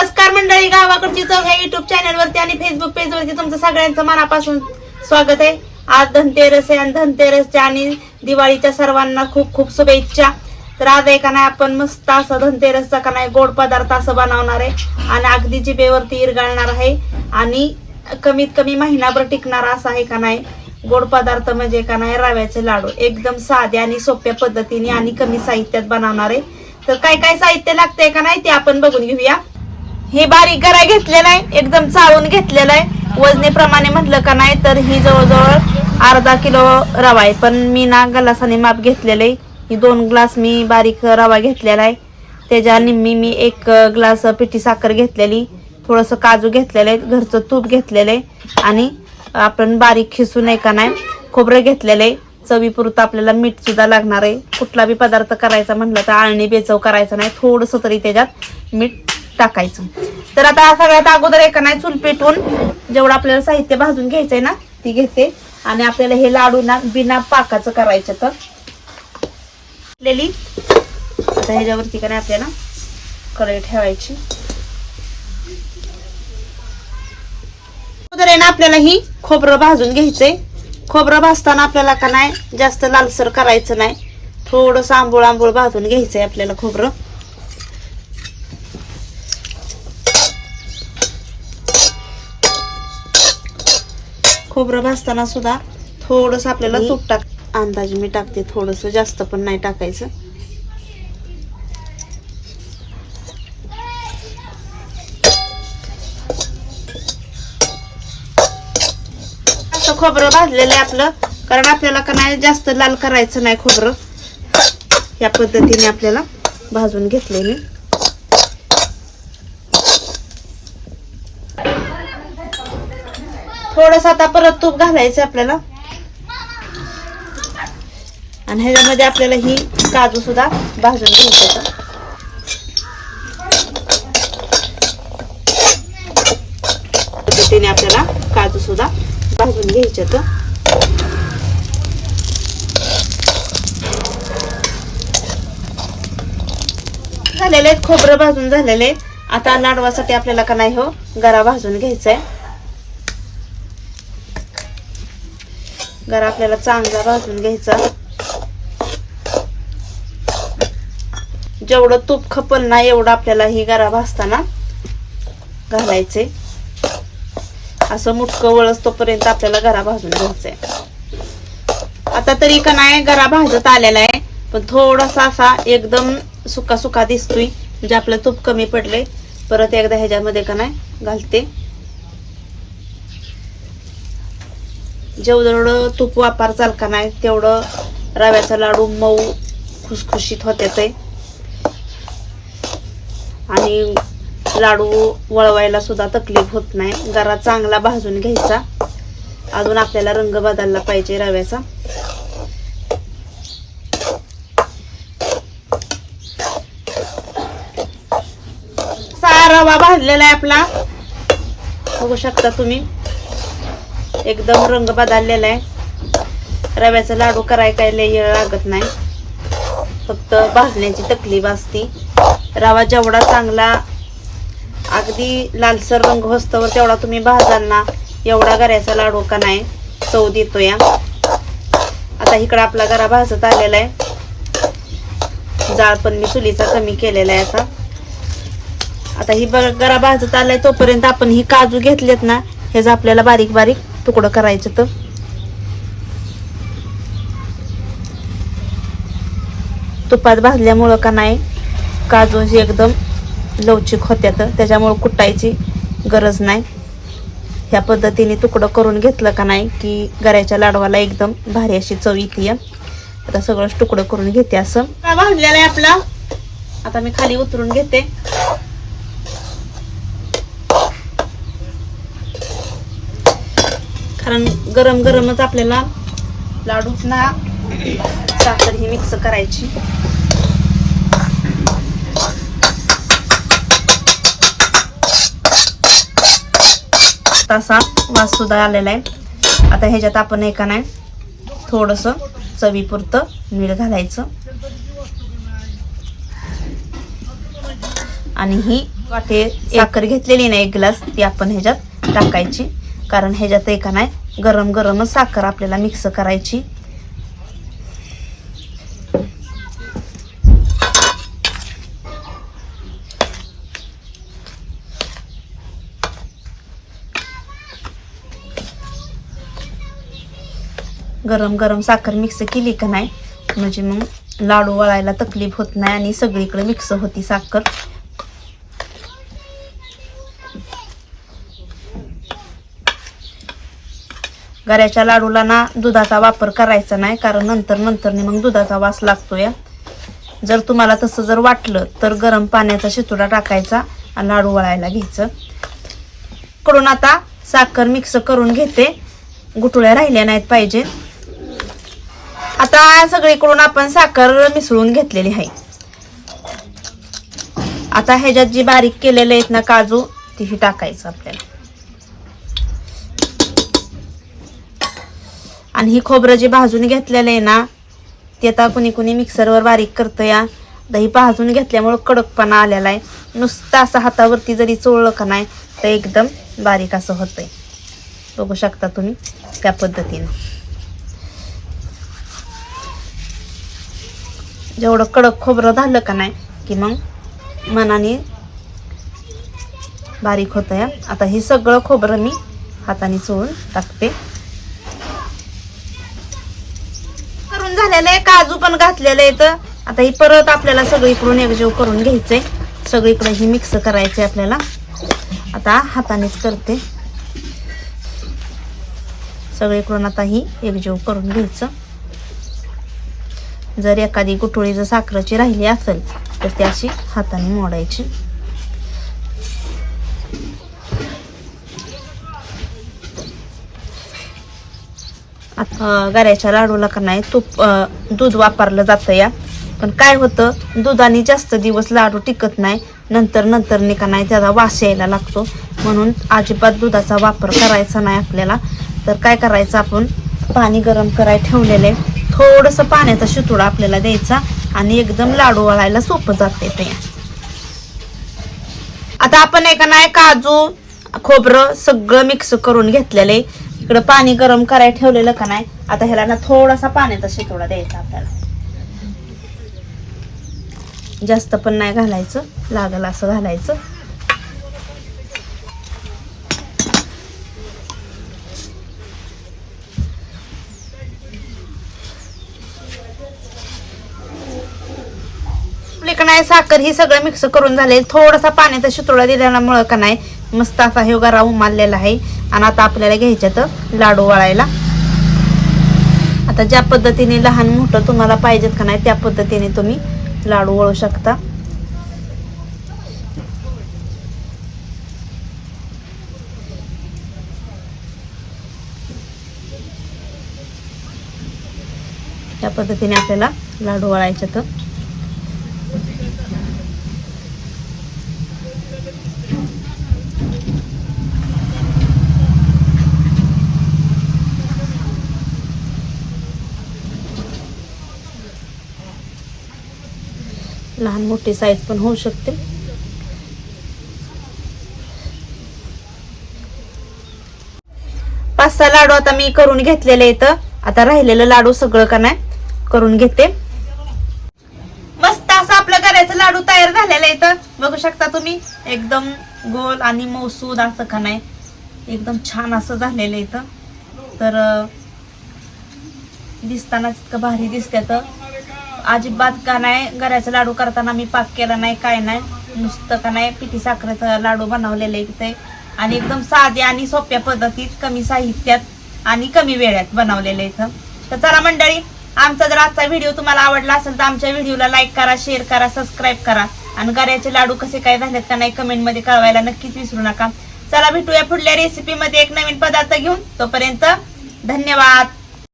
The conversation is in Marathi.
नमस्कार मंडळी गावाकडची चव ह्या युट्यूब चॅनल वरती आणि फेसबुक पेज वरती तुमचं सगळ्यांचं मनापासून स्वागत आहे. आज धनतेरस आहे आणि धनतेरसच्या आणि दिवाळीच्या सर्वांना खूप खूप शुभेच्छा. तर आज आहे का नाही आपण मस्त असं धनतेरसचा का नाही गोड पदार्थ असं बनवणार आहे आणि अगदी जिभेवरती इरगाळणार आहे आणि कमीत कमी महिनाभर टिकणारा असा आहे का नाही गोड पदार्थ म्हणजे का नाही रव्याचे लाडू. एकदम साध्या आणि सोप्या पद्धतीने आणि कमी साहित्यात बनवणार आहे. तर काय काय साहित्य लागतंय का नाही ते आपण बघून घेऊया. ही बारीक गराय घेतलेला आहे एकदम चाळून घेतलेला आहे वजनेप्रमाणे म्हटलं का नाही तर ही जवळजवळ अर्धा किलो रवा आहे. पण मी ना गलासाने माप घेतलेलं. आहे ही दोन ग्लास मी बारीक रवा घेतलेला आहे. त्याच्या निम्मी मी एक ग्लास पिठी साखर घेतलेली. थोडंसं काजू घेतलेलं आहे घरचं तूप घेतलेलं. आहे आणि आपण बारीक खिसून आहे का नाही खोबरं घेतलेलं. आहे चवीपुरतं आपल्याला मीठ सुद्धा लागणार आहे. कुठला बी पदार्थ करायचा म्हटलं तर आळणी बेचव करायचा नाही. थोडंसं तरी त्याच्यात मीठ टाकायचं. तर आता सगळ्यात अगोदर एका नाही चूल पेटून जेवढं आपल्याला साहित्य भाजून घ्यायचंय ना ती घेते. आणि आपल्याला हे लाडू ना बिना पाकाचं करायचं तर. लेली आता ह्याच्यावरती का नाही आपल्याला कढई ठेवायची. अगोदर आहे ना आपल्याला ही खोबरं भाजून घ्यायचंय. खोबरं भाजताना आपल्याला का नाही जास्त लालसर करायचं नाही. थोडंसं आंबोळ आंबोळ भाजून घ्यायचंय आपल्याला खोबरं. खोबरं भाजताना सुद्धा थोडस आपल्याला तूप टाक अंदाजे मी टाकते थोडस जास्त पण नाही टाकायचं. असं खोबरं भाजलेलं आहे आपलं कारण आपल्याला का नाही जास्त लाल करायचं नाही खोबरं. या पद्धतीने आपल्याला भाजून घेतलेली थोडस आता परत तूप घालायचं आपल्याला. आणि ह्याच्यामध्ये आपल्याला ही काजू सुद्धा भाजून घ्यायचं पद्धतीने आपल्याला काजू सुद्धा भाजून घ्यायचे तर झालेले आहेत खोबरं भाजून झालेले आहेत. आता लाडवासाठी आपल्याला का नाही हो गरा भाजून घ्यायचा आहे गरा आपल्याला चांगला भाजून घ्यायचा. जेवढं तूप खपल ना एवढं आपल्याला ही गरा भाजताना घालायचे असं मुटकं वळस तोपर्यंत आपल्याला गरा भाजून घ्यायचंय. आता तरी का नाही गरा भाजत आलेला आहे पण थोडासा असा एकदम सुका सुका दिसतोय. म्हणजे आपलं तूप कमी पडले परत एकदा ह्याच्यामध्ये का नाही घालते. जेवढं तूप वापरचाल का नाही तेवढं रव्याचा लाडू मऊ खुसखुशीत होते ते आणि लाडू वळवायला सुद्धा तकलीफ होत नाही. गरा चांगला भाजून घ्यायचा. अजून आपल्याला रंग बदलला पाहिजे रव्याचा. सारा रवा भाजलेला आहे आपला. बघू शकता तुम्ही. एकदम रंग बदललेला आहे. रव्याचा लाडू कराय काय लय लागत नाही. फक्त भाजण्याची तकलीफ असती. रवा जेवढा चांगला अगदी लालसर रंग होस्तवर तेवढा तुम्ही भाजाल ना एवढा गऱ्याचा लाडू का नाही चव देतो या आता इकडं आपला गरा भाजत आलेला आहे. जाळ पण मी चुलीचा कमी केलेला आहे आता. आता ही गरा भाजत आलाय तोपर्यंत आपण ही काजू घेतलेत ना ह्याचं आपल्याला बारीक बारीक तुकडं करायचं तर. तुपात भाजल्यामुळं का नाही काजू अशी एकदम लवचिक होत्यात त्याच्यामुळं कुटायची गरज नाही. ह्या पद्धतीने तुकडं करून घेतलं का नाही की गऱ्याच्या लाडवाला एकदम भारी अशी चव येते. आता सगळंच तुकडं करून घेते असं. भाजलेला आहे आपला. आता मी खाली उतरून घेते. कारण गरम गरमच आपल्याला लाडूत ना साखर ही मिक्स करायची. तसा वास सुद्धा आलेला आहे. आता ह्याच्यात आपण एका नाही थोडस चवीपुरतं मीठ घालायचं. आणि ही वाटे साखर घेतलेली नाही एक ग्लास ती आपण ह्याच्यात टाकायची. कारण ह्याच्यात एका नाही गरम गरमच साखर आपल्याला मिक्स करायची. गरम गरम साखर मिक्स केली का नाही? म्हणजे मग लाडू वळायला तकलीफ होत नाही आणि सगळीकडे मिक्स होती साखर. गऱ्याच्या लाडूला ना दुधाचा वापर करायचा नाही कारण नंतर नंतर मग दुधाचा वास लागतो या जर तुम्हाला तसं जर वाटलं तर गरम पाण्याचा शितुडा टाकायचा आणि लाडू वळायला घ्यायचं. कडून आता साखर मिक्स करून घेते. गुटुळ्या राहिल्या नाहीत पाहिजे. आता सगळीकडून आपण साखर मिसळून घेतलेली आहे. आता ह्याच्यात जी बारीक केलेले आहेत ना काजू तीही टाकायचं आपल्याला. आणि ही खोबरं जे भाजून घेतलेलं आहे ना ते आता कुणी कुणी मिक्सरवर बारीक करतं या. दही भाजून घेतल्यामुळं कडकपणा आलेला आहे. नुसतं असं हातावरती जरी चोळलं का नाही तर एकदम बारीक असं होतंय. बघू शकता तुम्ही त्या पद्धतीनं. जेवढं कडक खोबरं झालं का नाही की मग मनाने बारीक होतं या. आता हे सगळं खोबरं मी हाताने चोळून टाकते. करून झालेलं आहे काजू पण घातलेलं आहे तर आता ही परत आपल्याला सगळीकडून एकजीव करून घ्यायचंय. सगळीकडे ही मिक्स करायचंय आपल्याला. आता हातानेच करते. सगळीकडून आता ही एकजीव करून घ्यायचं. जर एखादी गुठोळी जर साखरेची राहिली असेल तर ती अशी हाताने मोडायची. गऱ्याच्या लाडूला का नाही तूप दूध वापरलं जातं या. पण काय होतं दुधाने जास्त दिवस लाडू टिकत नाही नंतर नंतर का नाही त्याचा वास यायला लागतो. म्हणून अजिबात दुधाचा वापर करायचा नाही आपल्याला. तर काय करायचं आपण पाणी गरम कराय ठेवलेले थोडंसं पाण्याचा शितोडा आपल्याला द्यायचा आणि एकदम लाडू वळायला सोपं जाते ते आता आपण एका नाही काजू खोबरं सगळं मिक्स करून घेतलेलं आहे. इकडं पाणी गरम करायला ठेवलेलं का नाही? आता ह्याला ना थोडासा पाण्याचा शितोडा द्यायचा आपल्याला. जास्त पण नाही घालायचं. लागल असं घालायचं. का नाही साखर ही सगळं मिक्स करून झाले. थोडासा पाण्याचा शितोडा दिल्यामुळं का नाही मस्त असा हे गरा उमारलेला आहे. आणि आता आपल्याला घ्यायच्या तर लाडू वळायला. आता ज्या पद्धतीने लहान मोठं तुम्हाला पाहिजेत का नाही त्या पद्धतीने तुम्ही लाडू वळू शकता. त्या पद्धतीने आपल्याला लाडू वळायचे तर लहान मोठी साईज पण होऊ शकते. पाच सहा लाडू आता मी करून घेतलेले इथं आता राहिलेलं लाडू सगळं का नाही करून घेते. मस्त असं आपलं करायचं लाडू तयार झालेलं आहे इथं. बघू शकता तुम्ही एकदम गोल आणि मौसूद असं का नाही एकदम छान असं झालेलं आहे इथं. तर दिसतानाच दिसताना इतकं भारी दिसते तर अजिबात का नाही गऱ्याचा लाडू करताना मी पाक केला नाही काय नाही. नुसतं का नाही पिठी साखरेचा लाडू बनवलेले इथे. आणि एकदम साधे आणि सोप्या पद्धतीत कमी साहित्यात आणि कमी वेळात बनवलेले इथं. तर चला मंडळी आमचा जर आजचा व्हिडिओ तुम्हाला आवडला असेल तर आमच्या व्हिडिओला लाईक करा शेअर करा सबस्क्राईब करा. आणि गऱ्याचे लाडू कसे काय झालेत का नाही कमेंटमध्ये कळवायला नक्कीच विसरू नका. चला भेटूया पुढल्या रेसिपीमध्ये एक नवीन पदार्थ घेऊन. तोपर्यंत धन्यवाद.